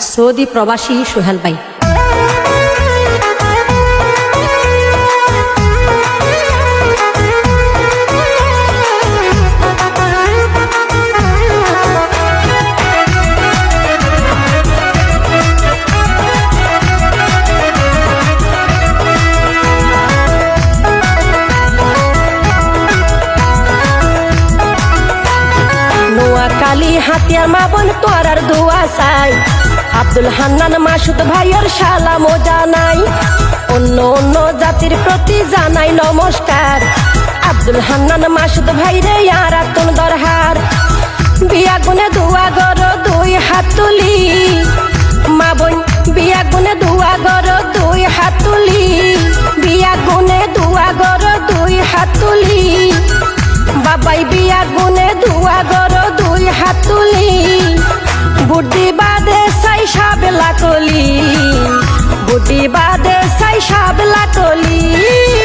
Saudi প্রবাসী সোহেল ভাই। হাতিয়ার মা বোন তোরার দোয়া চাই। আব্দুল হান্নান মাসুদ ভাইয়ের সালাম ও জানাই অন্য অন্য জাতির প্রতি জানাই নমস্কার। আব্দুল হান্নান মাসুদ ভাই রে আর দরহার। বিয়া গুনে দোয়া গর দুই হাত তুলি মা বোন, বিয়া গুনে দোয়া গর দুই হাত তুলি বিয়া গুনে দোয়া গর দুই হাত তুলি বাবাই বিয়া গুনে ধুয়া গর দুই হাত তুলি বুদ্ধি বাদে সাই সাবেলা কলি বুদ্ধি বাদে সাই সাবেলা কলি।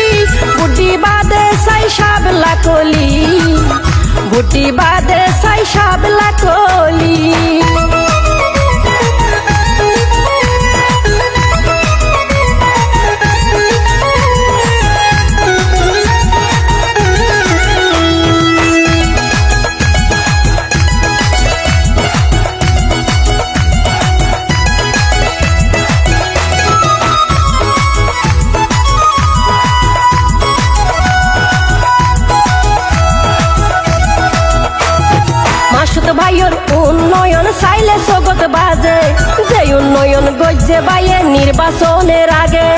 গজ্জে বাইয়ে নির্বাচনের আগে।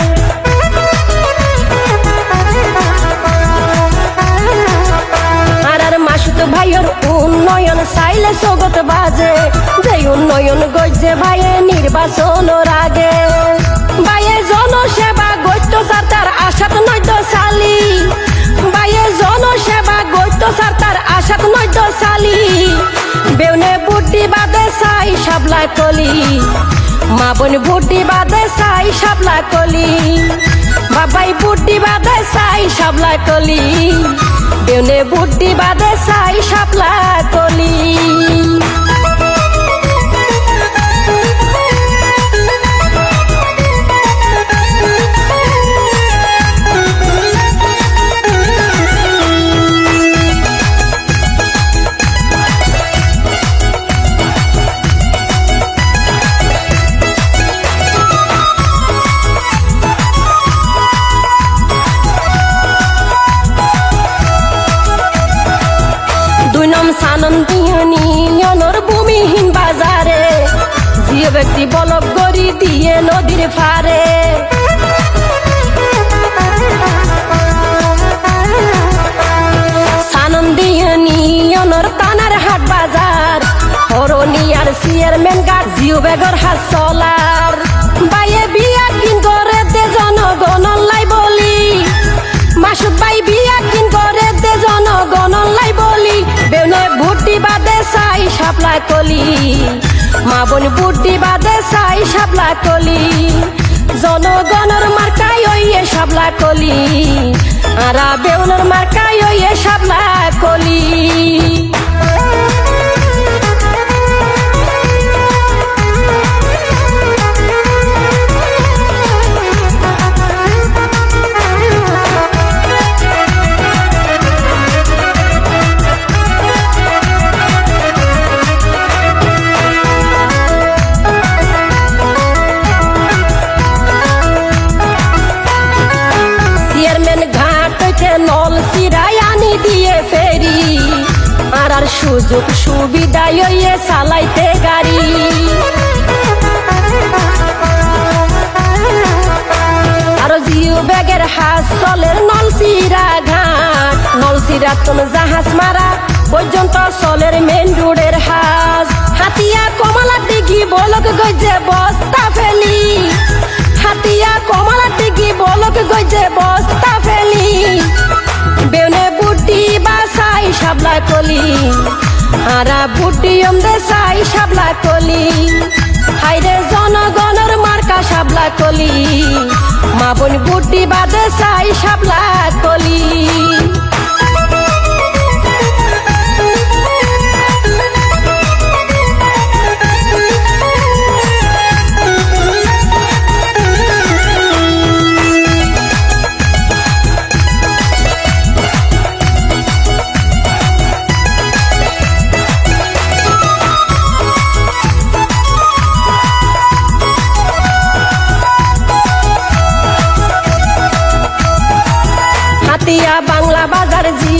আর মাসুদ ভাইয়ের উন্নয়ন চাইলে জগৎ বাজে। যে উন্নয়ন গজ্জে বাইয়ে নির্বাচনের আগে। বাইয়ে জনসেবা গত্য সার তার আশাত নৈত সালি। বাইয়ে জনসেবা গত্য সার তার আশাত নৈত সালি। বেউনে বুদ্ধি বাদে সাই সাবলা কলি। মা বোন বুদ্ধি বাদে সাই সাবলা কলি। বাবাই বুদ্ধি বাদে সাই সাবলা কলি। বেউনে বুটি বাদে ভূমিহীন বাজারে। যে ব্যক্তি বলক গড়ি দিয়ে নদীর ফারে সানন দিয়নিয়নর তানার হাট বাজার। হরনিয়ার চেয়ারম্যান গার জিও বেগর হাত সাপলা কলি। মা বোন বুদ্ধি বাদে সাই সাপলা কলি। জনগণর মার্কাই ওইয়ে সাপলা কলি। আরা বেউনর মার্কাই ওইয়ে সাপলা কলি। আর সুযোগ সুবিধা ইয়ে চালাইতে গাড়ি। আরও জিও ব্যাগের হাত চলের নলসিরা ঘাট, নলসিরা তুন জাহাজ মারা পর্যন্ত চলের মেন রোডের হাজ। হাতিয়া কমলা দিঘি বলক গজে বস্তা ফেলি। হাতিয়া কমলা দিঘি বলক গজে বস্তা ফেলি সাবলা কলি আরা বুটি অমদে সাই সাবলা কলি হাইরে জনগণর মার্কা সাবলা কলি মা বোন বুটি বাদে সাই সাবলা কলি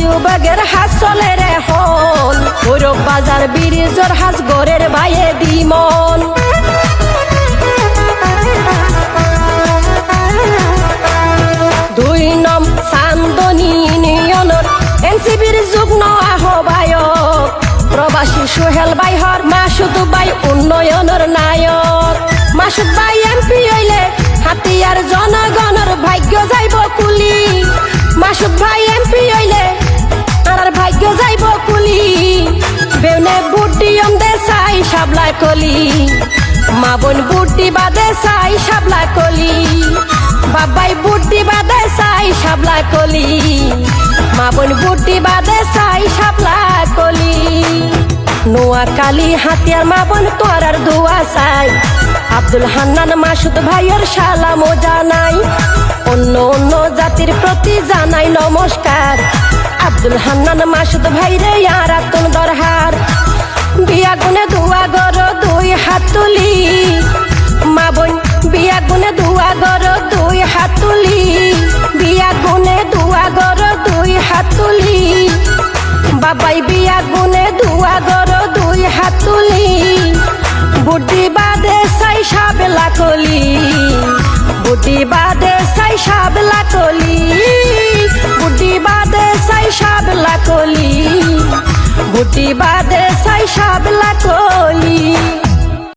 জিও বাগের হাস চলে রে হন ভৈরব বাজার ব্রিজর হাস গড়ের বাইয়ে দিমন দুই নম চান্দনী ইউনিয়নৰ এনচিবিৰ যুগ্ম আহ্বায়ক। প্ৰবাসী সোহেল বাইহৰ মাসুদ বাই নায়ক। মাসুদ বাই এম পি হইলে হাতিয়াৰ জনগণৰ ভাগ্য যাইব কুলি। মাসুদ ভাই এম পি হইলে বেউনে বুটি দে চাই সাবলা কলি। মা বোন বুটি বাদে চাই সাবলা কলি। বাবাই বুটি বাদে চাই সাবলা কলি। মা বোন বুটি বাদে চাই সাবলা কলি। নোয়া কালি হাতিয়ার মা বোন তোরার দোয়া চাই। আব্দুল হান্নান মাসুদ ভাইয়ের শালা মোজা নাই অন্য অন্য জাতির প্রতি জানাই নমস্কার। আব্দুল হান্নান মাসুদ ভাই রে আর আতুন দরহার। বিয়া গুনে দুয়া গর দুই হাত তুলি মা বোন, বিয়া গুনে দুয়া গর দুই হাত তুলি বিয়া গুনে দুয়া গর দুই হাত তুলি বাবাই বিয়া গুনে দুয়া গর দুই হাত তুলি বুদ্ধি বাদে সাই সাবেলা কলি। বুদ্ধি বাদে কলি বাদে সাই সাবলা কলি।